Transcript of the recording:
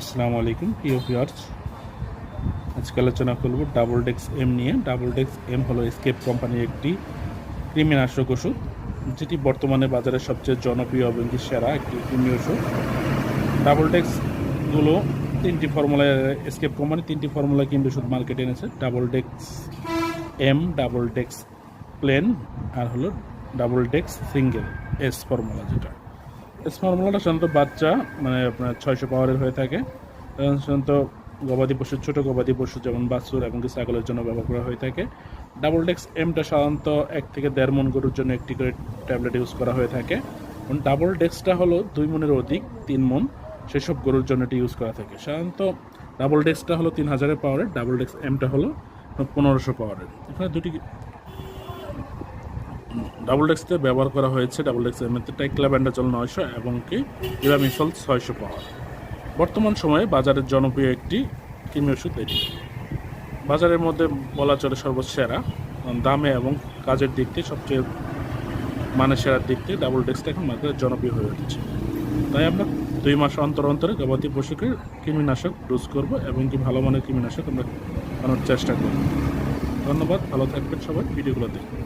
আসসালামু আলাইকুম, প্রিয় ভিউয়ার্স আজকে আলোচনা করব ডাবল ডেক্স এম নিয়ে। ডাবল ডেক্স এম হলো স্কেপ কোম্পানির একটি কৃমিনাশক ওষুধ, যেটি বর্তমানে বাজারে সবচেয়ে জনপ্রিয় এবং সেরা একটি কৃমি ওষুধ। ডাবল ডেক্সগুলো তিনটি ফর্মুলায় স্কেপ কোম্পানি তিনটি ফর্মুলা কিন্তু ওষুধ মার্কেটে এনেছে। Double dex M double dex plain আর হলো double dex single S formula যেটা। এস ফর্মুলাটা সাধারণত বাচ্চা মানে আপনার ছয়শো পাওয়ারের হয়ে থাকে। সাধারণত গবাদি পশু, ছোটো গবাদি পশু যেমন বাছুর এবং ছাগলের জন্য ব্যবহার করা হয়ে থাকে। ডাবল ডেক্স এমটা সাধারণত এক থেকে দেড় মন গরুর জন্য একটি করে ট্যাবলেট ইউজ করা হয়ে থাকে। এবং ডাবল ডেক্সটা হলো দুই মনের অধিক, তিন মন সেসব গরুর জন্য এটি ইউজ করা থাকে। সাধারণত ডাবল ডেক্সটা হলো তিন হাজারের পাওয়ারের ডাবল ডেক্স এমটা হলো পনেরোশো পাওয়ারের এখানে দুটি ডাবল ডেক্সতে ব্যবহার করা হয়েছে ডাবল ডেক্স এমএতে টাইক্লাব্যান্ডাজল নয়শো এবং কি ইরামিসল ছয়শো পাওয়ার বর্তমান সময়ে বাজারের জনপ্রিয় একটি কৃমি ওষুধ এটি। বাজারের মধ্যে বলা চলে সর্বসেরা দামে এবং কাজের দিক থেকে সবচেয়ে মানে সেরার দিক থেকে ডাবল ডেক্সটা এখন মার্কেটে জনপ্রিয় হয়ে উঠেছে। তাই আমরা দুই মাস অন্তর অন্তরে গবাদি পশুকে কৃমিনাশক ডোজ করব এবং কি ভালো মানের কৃমিনাশক আমরা বানানোর চেষ্টা করব। ধন্যবাদ, ভালো থাকবেন সবাই, ভিডিওগুলো দেখুন।